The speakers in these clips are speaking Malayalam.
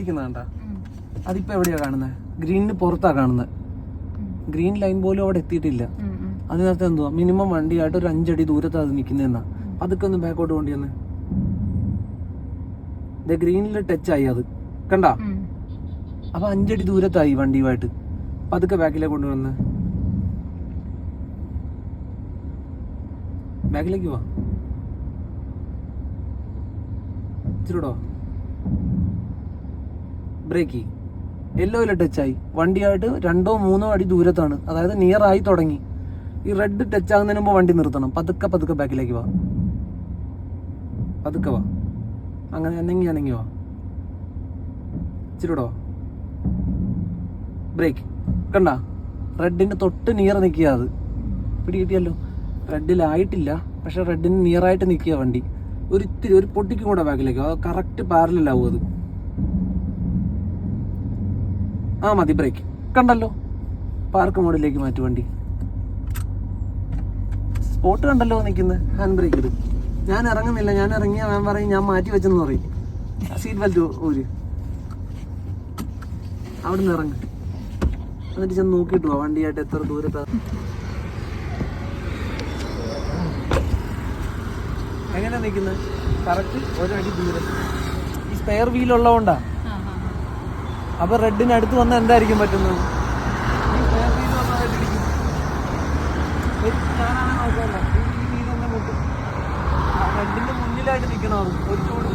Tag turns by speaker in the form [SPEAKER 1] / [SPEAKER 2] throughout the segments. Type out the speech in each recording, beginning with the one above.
[SPEAKER 1] ഇരിക്കുന്ന കണ്ട അതിപ്പോ എവിടെയാ കാണുന്നത് ഗ്രീനിന് പുറത്താ കാണുന്നത് ഗ്രീൻ ലൈൻ പോലും അവിടെ എത്തിയിട്ടില്ല. അതിനകത്ത് എന്തുവാ? മിനിമം വണ്ടിയായിട്ട് ഒരു അഞ്ചടി ദൂരത്ത് അത് നിൽക്കുന്നതെന്നാ അതൊക്കെ ഒന്ന് ബാക്കോട്ട് കൊണ്ടുവന്ന്. വന്ന് ഗ്രീനിൽ ടച്ച് ആയി അത്. കണ്ട? അപ്പൊ അഞ്ചടി ദൂരത്തായി വണ്ടിയുമായിട്ട്. പതുക്കെ ബാക്കിലേക്ക് കൊണ്ടുവന്ന്. ബാക്കിലേക്ക് വാ. ഇച്ചിരൂടോ ബ്രേക്ക്. യെല്ലോയിൽ ടച്ചായി. വണ്ടിയായിട്ട് രണ്ടോ മൂന്നോ അടി ദൂരത്താണ്. അതായത് നിയർ ആയി തുടങ്ങി. ഈ റെഡ് ടച്ച് ആകുന്നതിന് മുമ്പ് വണ്ടി നിർത്തണം. പതുക്കെ പതുക്കെ ബാക്കിലേക്ക് വാ. പതുക്കെ വാ. അങ്ങനെ എന്നെങ്കിൽ അനങ്ങി വാ. ഇച്ചിരിടോ ബ്രേക്ക് കണ്ട? റെഡിന്റെ തൊട്ട് നിയർ നിൽക്കുക അത്. പിടി കിട്ടിയല്ലോ. റെഡിലായിട്ടില്ല പക്ഷെ റെഡിന് നിയറായിട്ട് നിൽക്കുക വണ്ടി. ഒരു ഇത്തിരി ഒരു പൊട്ടിക്കും കൂടെ ബാക്കിലേക്ക്. കറക്റ്റ് പാരലാവും അത്. ആ മതി ബ്രേക്ക് കണ്ടല്ലോ. പാർക്ക് മോഡിലേക്ക് മാറ്റി വണ്ടി. സ്പോട്ട് കണ്ടല്ലോ നിൽക്കുന്നത് ഹാൻഡ് ബ്രേക്ക് ഇടും. ഞാൻ ഇറങ്ങുന്നില്ല ഞാൻ ഇറങ്ങിയ ഞാൻ പറയും ഞാൻ മാറ്റി വെച്ചെന്ന് പറയും. സീറ്റ് ബെൽറ്റ് ഊര്. അവിടെ നിന്ന് ഇറങ്ങ്. എന്നിട്ട് ചെന്ന് നോക്കിയിട്ട് വണ്ടിയായിട്ട് എത്ര ദൂരത്താ. എങ്ങനെയാ നിൽക്കുന്നത് കറക്റ്റ് ഒരടി ദൂരം. ഈ സ്പെയർ വീൽ അപ്പൊ റെഡിന് അടുത്ത് വന്നാൽ എന്തായിരിക്കും പറ്റുന്നത്? റെഡിന്റെ മുന്നിലായിട്ട് നിൽക്കണം ഒരു ചൂട്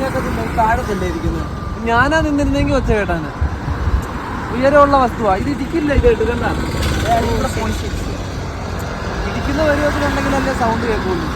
[SPEAKER 1] കേൾക്കത്തില്ല താഴത്തല്ലേ ഇരിക്കുന്നത്. ഞാനാ നിന്നിരുന്നെങ്കിൽ ഒച്ച കേട്ടാണ് ഉയരമുള്ള വസ്തുവാ. ഇത് ഇരിക്കില്ല ഇതായിട്ട് കണ്ട ഇരിക്കുന്ന പരിവത്തിലുണ്ടെങ്കിൽ അല്ലേ സൗണ്ട് കേൾക്കുള്ളൂ.